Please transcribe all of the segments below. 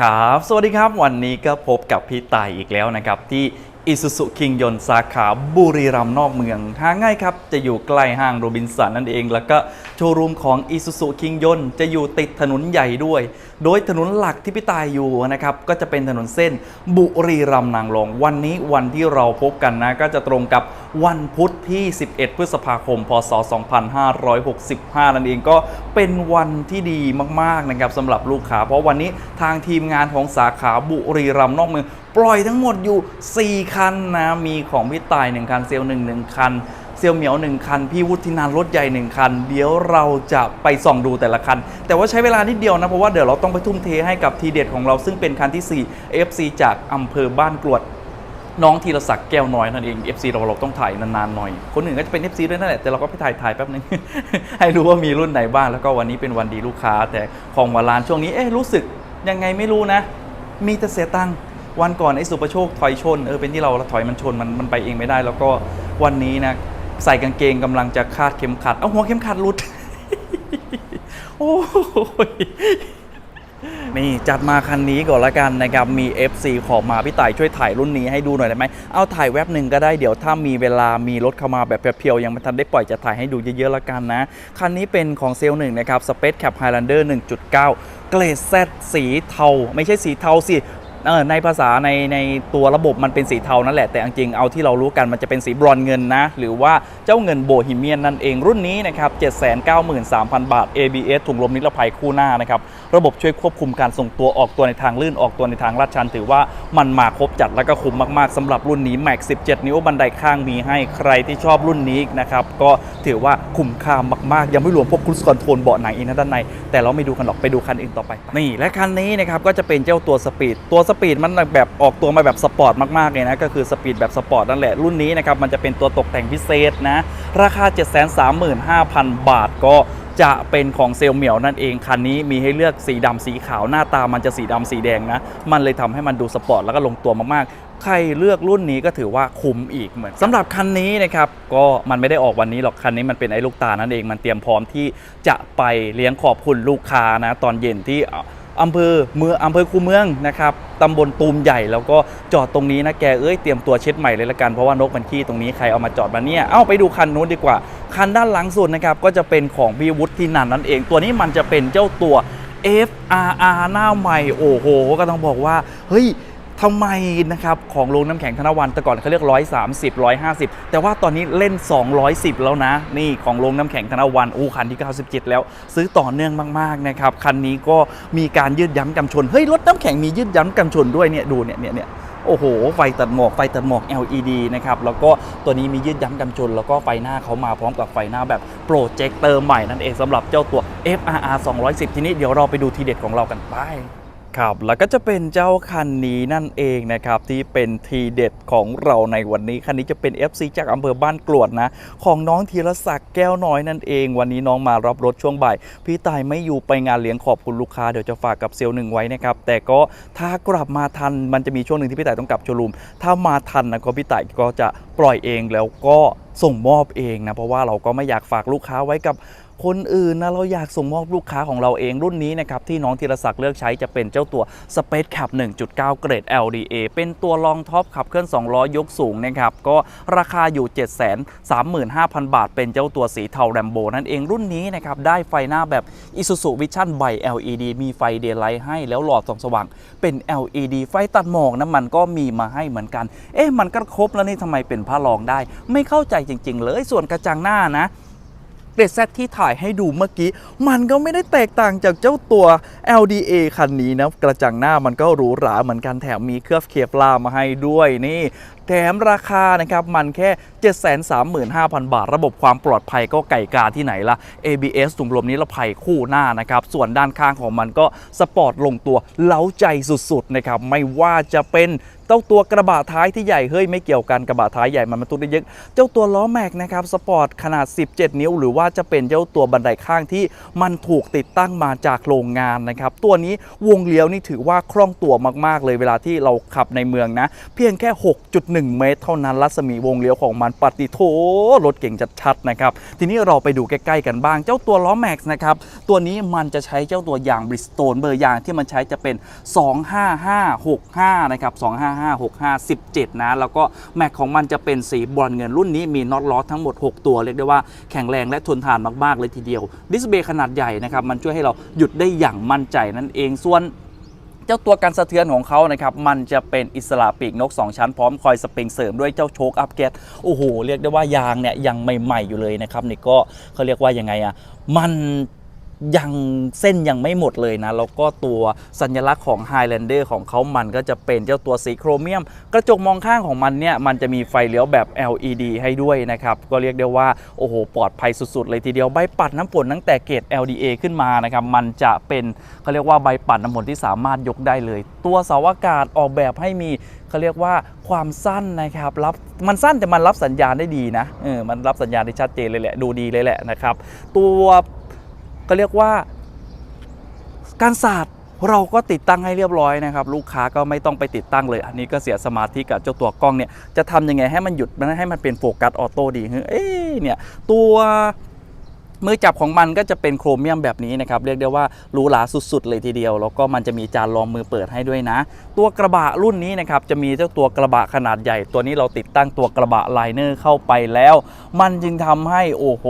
ครับ สวัสดีครับ วันนี้ก็พบกับพี่ไต่อีกแล้วนะครับ ที่ อิสุสุคิงยนสาขาบุรีรัมย์นอกเมืองหาง่ายครับ จะอยู่ใกล้ห้างโรบินสันนั่นเอง แล้วก็โชว์รูมของอิสุสุคิงยนจะอยู่ติดถนนใหญ่ด้วย โดยถนนหลักที่พี่ตายอยู่นะครับ ก็จะเป็นถนนเส้นบุรีรัมย์นางรอง วันนี้วันที่เราพบกันนะ ก็จะตรงกับวันพุธที่ 11 พฤษภาคม พศ 2565 นั่นเองก็เป็นวันที่ดีมากๆนะครับสำหรับลูกค้า เพราะวันนี้ทางทีมงานของสาขาบุรีรัมย์นอกเมือง ปล่อยทั้งหมดอยู่ 4 คันนะมีของพี่ตาย 1 คัน เซลล์1 1คัน เซลลเหมียว 1 คัน พี่วุฒินันรถใหญ่ 1 คัน เดี๋ยวเราจะไปส่องดูแต่ละคัน แต่ว่าใช้เวลานิดเดียวนะ เพราะว่าเดี๋ยวเราต้องไปทุ่มเทให้กับทีเด็ดของเราซึ่งเป็นคันที่ 4 FC จากอำเภอบ้านกรวดน้องธีรศักดิ์แก้วน้อยนั่นเอง FC เราเราต้องถ่ายนานๆหน่อย คนอื่นก็จะเป็น FC ด้วยนั่นแหละ แต่เราก็ไปถ่ายถ่ายแป๊บนึง ให้รู้ว่ามีรุ่นไหนบ้าง แล้วก็วันนี้เป็นวันดีลูกค้า แต่ของวารานช่วงนี้ เอ๊ะรู้สึกยังไงไม่รู้นะ มีแต่เสียตังค์ วันก่อนไอ้สุประโชคถอยชนเออเป็นที่เราถอยมันชนมันมันไปเองไม่ได้ แล้วก็วันนี้นะใส่กางเกงกำลังจะคาดเข็มขัด เอาหัวเข็มขัดหลุด โอ้ยนี่จัดมาคันนี้ก่อนละกันนะครับมี FC ขอมาพี่ต่ายช่วยถ่ายรุ่นนี้ให้ดูหน่อยได้ไหมเอาถ่ายแว็บหนึ่งก็ได้เดี๋ยวถ้ามีเวลามีรถเข้ามาแบบเพียวๆยังไม่ทันได้ปล่อยจะถ่ายให้ดูเยอะๆละกันนะ คันนี้เป็นของเซลล์หนึ่งนะครับ Space Cap Highlander 1.9 เกรด Z สีเทา ไม่ใช่สีเทาสิ ในภาษาในในตัวระบบมันเป็นสีเทานั่นแหละแต่จริงๆเอาที่เรารู้กันมันจะเป็นสีบรอนเงินนะ หรือว่าเจ้าเงินโบฮีเมียนนั่นเองรุ่นนี้นะครับ 793,000 บาท ABS ถุงลมนิรภัยคู่หน้านะครับ ระบบช่วยควบคุมการส่งตัวออกตัวในทางลื่นออกตัวในทางลาดชัน ถือว่ามันมาครบจัดแล้วก็คุ้มมากๆสำหรับรุ่นนี้ Max 17 นิ้วบันไดข้างมีให้ใครที่ชอบรุ่นนี้นะครับก็ถือว่าคุ้มค่ามากๆ ยังไม่รวมพวกครูสคอนโทรลเบาะหนังอีกนะด้านในแต่เราไม่ดูกันหรอกไปดูคันอื่นต่อไป นี่และคันนี้นะครับก็จะเป็นเจ้าตัวสปีดตัวสปีดมันแบบออกตัวมาแบบสปอร์ตมากๆเลยนะก็คือสปีดแบบสปอร์ตนั่นแหละรุ่นนี้นะครับมันจะเป็นตัวตกแต่งพิเศษนะ ราคา 735,000 บาทก็จะเป็นของเซลล์เหมียวนั่นเองคันนี้มีให้เลือกสีดำสีขาวหน้าตามันจะสีดำสีแดงนะ มันเลยทำให้มันดูสปอร์ตแล้วก็ลงตัวมากๆ ใครเลือกรุ่นนี้ก็ถือว่าคุ้มอีกเหมือนสำหรับคันนี้นะครับก็มันไม่ได้ออกวันนี้หรอกคันนี้มันเป็นไอ้ลูกตานั่นเองมันเตรียมพร้อมที่จะไปเลี้ยงขอบคุณลูกค้านะตอนเย็นที่ อำเภอเมืองอำเภอคูเมืองนะครับตำบลตูมใหญ่แล้วก็จอดตรงนี้นะแกเอ้ยเตรียมตัวเช็ดใหม่เลยละกันเพราะว่านกมันขี้ตรงนี้ใครเอามาจอดมาเนี่ยเอ้าไปดูคันนู้นดีกว่า คันด้านหลังสุดนะครับก็จะเป็นของพี่วุฒินันนั่นเอง ตัวนี้มันจะเป็นเจ้าตัว FRR หน้าใหม่โอ้โห ก็ต้องบอกว่า เฮ้ย ทำไมนะครับของโรงน้ำแข็งธนวันแต่ก่อนเขาเรียก 130 150 แต่ว่าตอนนี้เล่น 210 แล้วนะ นี่ของโรงน้ำแข็งธนวันอู้คันที่ 97 แล้ว ซื้อต่อเนื่องมากๆนะครับคันนี้ก็มีการยืดย้ำกันชนเฮ้ยรถน้ำแข็งมียืดย้ำกันชนด้วยเนี่ยดูเนี่ยเนี่ยเนี่ยโอ้โห ไฟตัดหมอก ไฟตัดหมอก LED นะครับ แล้วก็ตัวนี้มียืดย้ำกันชน แล้วก็ไฟหน้าเขามาพร้อมกับไฟหน้าแบบโปรเจคเตอร์ใหม่นั่นเองสำหรับเจ้าตัว FRR 210 ทีนี้เดี๋ยวเราไปดูทีเด็ดของเรากันไป ครับ แล้วก็จะเป็นเจ้าคันนี้นั่นเองนะครับ ที่เป็นทีเด็ดของเราในวันนี้ คันนี้จะเป็น FC จากอำเภอบ้านกรวดนะ ของน้องธีรศักดิ์แก้วน้อยนั่นเอง วันนี้น้องมารับรถช่วงบ่าย พี่ตายไม่อยู่ไปงานเลี้ยงขอบคุณลูกค้า เดี๋ยวจะฝากกับเซลล์หนึ่งไว้นะครับ แต่ก็ถ้ากลับมาทันมันจะมีช่วงหนึ่งที่พี่ตายต้องกลับโชว์รูม ถ้ามาทันนะก็พี่ตายก็จะปล่อยเองแล้วก็ส่งมอบเองนะเพราะว่าเราก็ไม่อยากฝากลูกค้าไว้กับ คนอื่นนะเราอยากส่งมอบลูกค้าของเราเองรุ่นนี้นะครับที่น้องธีรศักดิ์เลือกใช้จะเป็นเจ้าตัว Space Cap 1.9 เกรด LDA เป็นตัวรองท็อปขับเคลื่อน2ล้อยกสูงนะครับก็ราคาอยู่ 735,000 บาท เป็นเจ้าตัวสีเทาแรมโบนั่นเองรุ่นนี้นะครับได้ไฟหน้าแบบ Isuzu Vision by LED มีไฟเดย์ไลท์ให้แล้วหลอดส่องสว่าง เป็น LED ไฟตัดหมอกนะมันก็มีมาให้เหมือนกัน เอ๊ะมันก็ครบแล้วนี่ทำไมเป็นผ้ารองได้ ไม่เข้าใจจริง ๆ เลยส่วนกระจังหน้านะ เกรดแซที่ถ่ายให้ดูเมื่อกี้ มันก็ไม่ได้แตกต่างจากเจ้าตัว LDA คันนี้นะ กระจังหน้ามันก็หรูหราเหมือนกันแถมมีเคลือบเคปลามาให้ด้วยนี่ แถมราคานะครับมันแค่ 735,000 บาท ระบบความปลอดภัยก็ไก่กาที่ไหนละ ABS ถุงลมนิรภัยคู่หน้านะครับ ส่วนด้านข้างของมันก็สปอร์ตลงตัวเล้าใจสุดๆนะครับ ไม่ว่าจะเป็นเจ้าตัวกระบะท้ายที่ใหญ่ เฮ้ย ไม่เกี่ยวกันกระบะท้ายใหญ่มันบรรทุกได้เยอะเจ้าตัวล้อแม็กนะครับสปอร์ตขนาด 17 นิ้ว หรือว่าจะเป็นเจ้าตัวบันไดข้างที่มันถูกติดตั้งมาจากโรงงานนะครับ ตัวนี้วงเลี้ยวนี่ถือว่าคล่องตัวมากๆเลยเวลาที่เราขับในเมืองนะ เพียงแค่1 เมตร เท่านั้นรัศมีวงเลี้ยวของมันปฏิโทรถเก่งชัดๆนะครับทีนี้เราไปดูใกล้ๆกันบ้าง เจ้าตัวล้อแม็กซ์นะครับตัวนี้มันจะใช้เจ้าตัวยางบริสโตนเบอร์ยางที่มันใช้จะเป็น 25565นะครับ25565 17 นะ แล้วก็แม็กของมันจะเป็นสีบรอนเงินรุ่นนี้มีน็อตล้อทั้งหมด 6 ตัวเรียกได้ว่าแข็งแรงและทนทานมากๆเลยทีเดียว ดิสเบรกขนาดใหญ่นะครับมันช่วยให้เราหยุดได้อย่างมั่นใจนั่นเองส่วน เจ้าตัวการสะเทือนของเขานะครับ มันจะเป็นอิสระปีกนก 2 ชั้นพร้อมคอยสปริงเสริมด้วยเจ้าโชคอัพแกตโอ้โห เรียกได้ว่ายางเนี่ยยังใหม่ ๆ อยู่เลยนะครับนี่ก็เขาเรียกว่ายังไงอะมัน ยังเส้นยังไม่หมดเลยนะ แล้วก็ตัวสัญลักษณ์ของ Highlander ของเขามันก็จะเป็นเจ้าตัวสีโครเมียม กระจกมองข้างของมันเนี่ย มันจะมีไฟเลี้ยวแบบ LED ให้ด้วยนะครับ ก็เรียกได้ว่า โอ้โห ปลอดภัยสุด ๆ เลยทีเดียว ใบปัดน้ำฝนตั้งแต่เกรด LDA ขึ้นมานะครับ มันจะเป็นเขาเรียกว่าใบปัดน้ำฝนที่สามารถยกได้เลย ตัวเสาอากาศออกแบบให้มีเขาเรียกว่าความสั้นนะครับรับมันสั้นแต่มันรับสัญญาณได้ดีนะเออมันรับสัญญาณได้ชัดเจนเลยแหละดูดีเลยแหละนะครับ ตัว ก็เรียกว่า การสาดเราก็ติดตั้งให้เรียบร้อยนะครับ ลูกค้าก็ไม่ต้องไปติดตั้งเลย อันนี้ก็เสียสมาธิกับเจ้าตัวกล้องเนี่ยจะทำยังไงให้มันหยุดมันให้มันเป็นโฟกัสออโต้ดีเอ้เนี่ยตัว มือจับของมันก็จะเป็นโครเมียมแบบนี้นะครับ เรียกได้ว่าหรูหราสุดๆ เลยทีเดียว แล้วก็มันจะมีจานรองมือเปิดให้ด้วยนะ ตัวกระบะรุ่นนี้นะครับจะมีเจ้าตัวกระบะขนาดใหญ่ ตัวนี้เราติดตั้งตัวกระบะไลเนอร์เข้าไปแล้ว มันจึงทำให้โอ้โห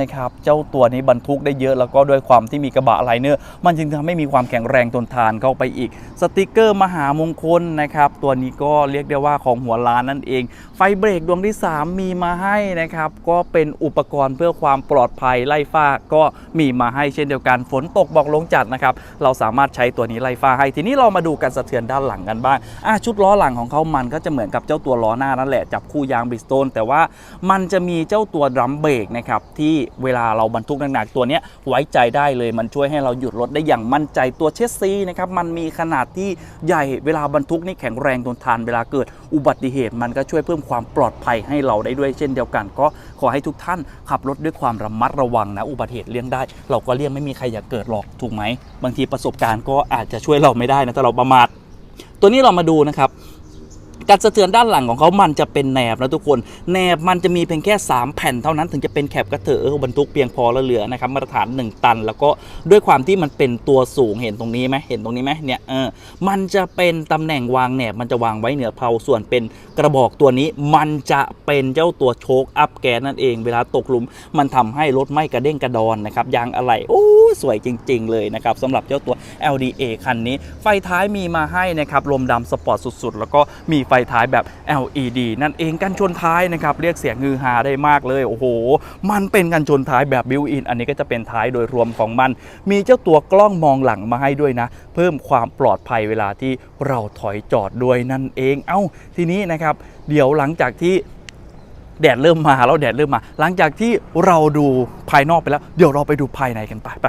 นะครับเจ้าตัวนี้บรรทุกได้เยอะแล้วก็ด้วยความที่มีกระบะไลเนอร์มันจึงทำให้มีความแข็งแรงทนทานเข้าไปอีก สติกเกอร์มหามงคลนะครับตัวนี้ก็เรียกได้ว่าของหัวล้านนั่นเอง ไฟเบรกดวงที่ 3 มีมาให้นะครับก็เป็นอุปกรณ์เพื่อความปลอดภัยไล่ฟ้าก็มีมาให้เช่นเดียวกัน ฝนตกบอกลงจัดนะครับ เราสามารถใช้ตัวนี้ไล่ฟ้าให้ ทีนี้เรามาดูการสะเทือนด้านหลังกันบ้างอะชุดล้อหลังของเขามันก็จะเหมือนกับเจ้าตัวล้อหน้านั่นแหละจับคู่ยางบริสโตนแต่ว่ามันจะมีเจ้าตัวดรัมเบรกนะครับที่เวลาเราบรรทุกหนักๆตัวนี้ไว้ใจได้เลยมันช่วยให้เราหยุดรถได้อย่างมั่นใจตัวเชสซีนะครับมันมีขนาดที่ใหญ่เวลาบรรทุกนี่แข็งแรงทนทานเวลาเกิด อุบัติเหตุมันก็ช่วยเพิ่มความปลอดภัยให้เราได้ด้วยเช่นเดียวกัน ก็ขอให้ทุกท่านขับรถด้วยความระมัดระวังนะอุบัติเหตุเลี่ยงได้ เราก็เลี่ยงไม่มีใครอยากเกิดหรอกถูกไหมบางทีประสบการณ์ก็อาจจะช่วยเราไม่ได้นะถ้าเราประมาทตัวนี้เรามาดูนะครับ การสะเทือนด้านหลังของเขามันจะเป็นแหนบนะทุกคนแหนบมันจะมีเพียงแค่ 3 แผ่นเท่านั้นถึงจะเป็นแคปกระเถอะบรรทุกเพียงพอและเหลือนะครับมาตรฐาน 1 ตัน แล้วก็ด้วยความที่มันเป็นตัวสูงเห็นตรงนี้ไหมเห็นตรงนี้ไหมเนี่ยเออมันจะเป็นตำแหน่งวางแหนบมันจะวางไว้เหนือเพลาส่วนเป็นกระบอกตัวนี้มันจะเป็นเจ้าตัวโชคอัพแกนนั่นเอง เวลาตกหลุม มันทำให้รถไม่กระเด้งกระดอนนะครับยางอะไรโอ้สวยจริง ๆ เลยนะครับสำหรับเจ้าตัว LDA คันนี้ ไฟท้ายมีมาให้นะครับลมดำสปอร์ตสุดๆ แล้วก็มีไฟท้ายแบบ LED นั่นเองกันชนท้ายนะครับเรียกเสียงงือฮาได้มากเลยโอ้โห มันเป็นกันชนท้ายแบบบิวอินอันนี้ก็จะเป็นท้ายโดยรวมของมัน มีเจ้าตัวกล้องมองหลังมาให้ด้วยนะ เพิ่มความปลอดภัยเวลาที่เราถอยจอดด้วยนั่นเองเอ้าทีนี้นะครับ เดี๋ยวหลังจากที่แดดเริ่มมาแล้วแดดเริ่มมา หลังจากที่เราดูภายนอกไปแล้ว เดี๋ยวเราไปดูภายในกันไปไป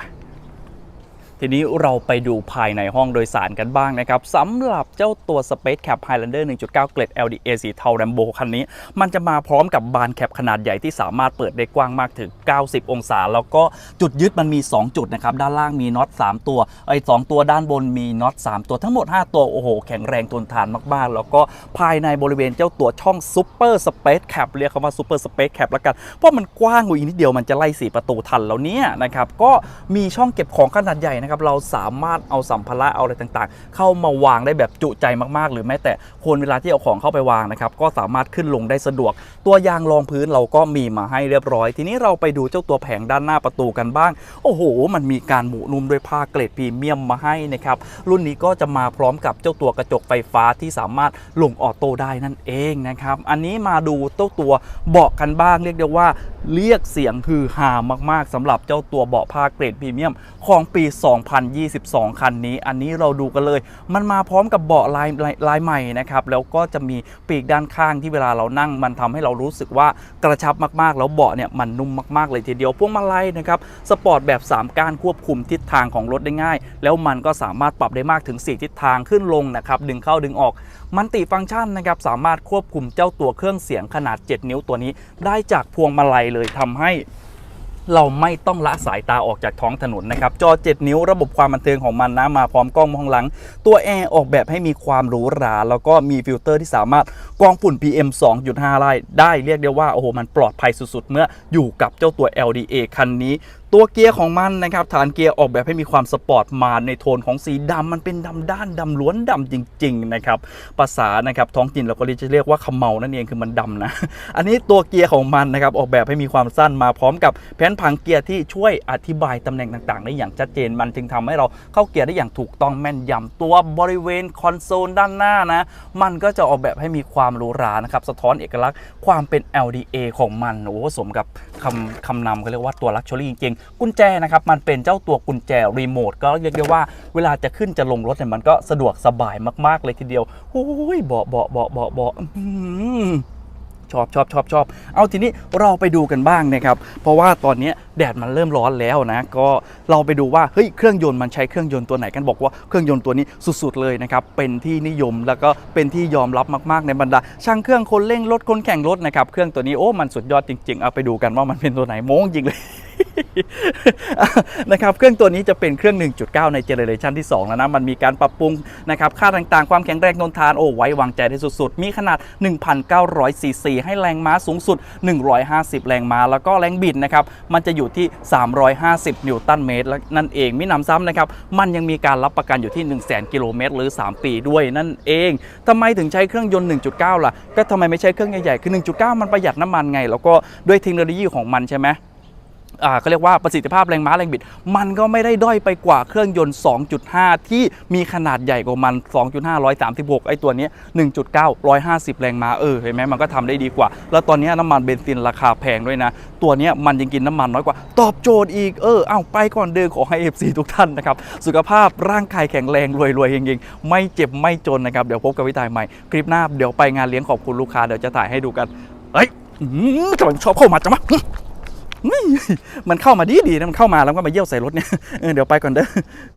ทีนี้เราไปดูภายในห้องโดยสารกันบ้างนะครับสำหรับเจ้าตัว Space Cap Highlander 1.9 เกรด LDA สีเทา Rambo คันนี้ มันจะมาพร้อมกับบานแคปขนาดใหญ่ที่สามารถเปิดได้กว้างมากถึง 90 องศา แล้วก็จุดยึดมันมี 2 จุดนะครับ ด้านล่างมีน็อต 3 ตัว ไอ้ 2 ตัวด้านบนมีน็อต 3 ตัวทั้งหมด 5 ตัว โอ้โห แข็งแรงทนทานมาก ๆ แล้วก็ภายในบริเวณเจ้าตัวช่อง Super Space Cap เรียกคำว่า Super Space Cap แล้วกัน เพราะมันกว้างกว่าอีกนิดเดียวมันจะไล่สีประตูทันแล้วเนี่ยนะครับ ก็มีช่องเก็บของขนาดใหญ่นะครับเราสามารถเอาสัมภาระเอาอะไรต่างๆ เข้ามาวางได้แบบจุใจมากๆ หรือแม้แต่คนเวลาที่เอาของเข้าไปวางนะครับก็สามารถขึ้นลงได้สะดวก ตัวยางรองพื้นเราก็มีมาให้เรียบร้อย ทีนี้เราไปดูเจ้าตัวแผงด้านหน้าประตูกันบ้าง โอ้โห มันมีการหมุนุ่มด้วยผ้าเกรดพรีเมียมมาให้นะครับรุ่นนี้ก็จะมาพร้อมกับเจ้าตัวกระจกไฟฟ้าที่สามารถลงออโต้ได้นั่นเองนะครับอันนี้มาดูเจ้าตัวเบาะกันบ้างเรียกได้ว่าเรียกเสียงฮือฮามากๆสำหรับเจ้าตัวเบาะผ้าเกรดพรีเมียมของปี2022 คันนี้ อันนี้เราดูกันเลย มันมาพร้อมกับเบาะลายลายใหม่นะครับแล้วก็จะมีปีกด้านข้างที่เวลาเรานั่ง มันทำให้เรารู้สึกว่ากระชับมากๆ แล้วเบาะเนี่ยมันนุ่มมากๆเลยทีเดียวพวงมาลัยนะครับสปอร์ตแบบ 3 ก้านควบคุมทิศทางของรถได้ง่าย แล้วมันก็สามารถปรับได้มากถึง 4 ทิศทางขึ้นลงนะครับดึงเข้าดึงออกมันติฟังก์ชันนะครับสามารถควบคุมเจ้าตัวเครื่องเสียงขนาด 7 นิ้วตัวนี้ ได้จากพวงมาลัยเลยทำให้ เราไม่ต้องละสายตาออกจากท้องถนนนะครับ จอ 7 นิ้วระบบความบันเทิงของมันนะมาพร้อมกล้องมองหลัง ตัวแอร์ออกแบบให้มีความหรูหรา แล้วก็มีฟิลเตอร์ที่สามารถกรองฝุ่น PM 2.5ได้ได้เรียกได้ว่าโอ้โหมันปลอดภัยสุดๆ เมื่ออยู่กับเจ้าตัว LDA คันนี้ ตัวเกียร์ของมันนะครับฐานเกียร์ออกแบบให้มีความสปอร์ตมาในโทนของสีดำมันเป็นดำด้านดำล้วนดำจริงๆนะครับภาษานะครับท้องถิ่นเราก็จะเรียกว่าขมเมานั่นเองคือมันดำนะ อันนี้ตัวเกียร์ของมันนะครับออกแบบให้มีความสั้นมาพร้อมกับแผนผังเกียร์ที่ช่วยอธิบายตำแหน่งต่างๆ ได้อย่างชัดเจนมันจึงทำให้เราเข้าเกียร์ได้อย่างถูกต้องแม่นยำตัวบริเวณคอนโซลด้านหน้านะมันก็จะออกแบบให้มีความหรูหรานะครับสะท้อนเอกลักษณ์ความเป็น LDA ของมันโอ้โหสมกับคำคำนำเขาเรียกว่าตัวลักชัวรี่จริงกุญแจนะครับมันเป็นเจ้าตัวกุญแจรีโมทก็เรียกได้ว่าเวลาจะขึ้นจะลงรถเนี่ยมันก็สะดวกสบายมากๆเลยทีเดียวโอ้ยเบาเบาเบาเบาเบาชอบชอบชอบชอบ เอาทีนี้เราไปดูกันบ้างนะครับ เพราะว่าตอนนี้แดดมันเริ่มร้อนแล้วนะ ก็เราไปดูว่าเฮ้ยเครื่องยนต์มันใช้เครื่องยนต์ตัวไหนกันบอกว่าเครื่องยนต์ตัวนี้สุดๆเลยนะครับ เป็นที่นิยมแล้วก็เป็นที่ยอมรับมากๆในบรรดาช่างเครื่องคนเร่งรถคนแข่งรถนะครับ เครื่องตัวนี้โอ้มันสุดยอดจริง ๆ เอาไปดูกันว่ามันเป็นตัวไหนโม้งจริงเลย นะครับเครื่องตัวนี้จะเป็นเครื่อง 1.9 ในเจเนเรชันที่ 2 แล้วนะ มันมีการปรับปรุงนะครับค่าต่างๆ ความแข็งแรงทนทาน โอ้ไว้วางใจได้สุดๆ มีขนาด 1,900ซีซีให้แรงม้าสูงสุด 150 แรงม้า แล้วก็แรงบิดนะครับ มันจะอยู่ที่ 350 นิวตันเมตรแล้วนั่นเองมินำซ้ำนะครับ มันยังมีการรับประกันอยู่ที่1 0 0 0 0 0กิโลเมตรหรือ 3 ปีด้วยนั่นเองทำไมถึงใช้เครื่องยนต์ 1.9 ล่ะ ก็ทำไมไม่ใช้เครื่องใหญ่ๆ คือ 1.9 มันประหยัดน้ำมันไง แล้วก็ด้วยเทคโนโลยีของมันใช่ไหม เขาเรียกว่าประสิทธิภาพแรงม้าแรงบิด มันก็ไม่ได้ด้อยไปกว่าเครื่องยนต์ 2.5 ที่มีขนาดใหญ่กว่ามัน 2.5 136 ไอ้ตัวนี้ย1.9 150 แรงม้าเออเห็นไหมมันก็ทำได้ดีกว่า แล้วตอนนี้น้ำมันเบนซินราคาแพงด้วยนะ ตัวนี้มันยังกินน้ำมันน้อยกว่า ตอบโจทย์อีกเออเอาไปก่อนเดินขอให้ FC ทุกท่านนะครับ สุขภาพร่างกายแข็งแรงรวยๆจริงๆไม่เจ็บไม่จนนะครับเดี๋ยวพบกับวิตายใหม่คลิปหน้าเดี๋ยวไปงานเลี้ยงขอบคุณลูกค้าเดี๋ยวจะถ่ายให้ดูกันเฮ้ยกำลังชอบเข้ามาจังวะ มันเข้ามาดีดีๆนะมันเข้ามาแล้วก็มาเยี่ยวใส่รถเนี่ยเออเดี๋ยวไปก่อนเด้อ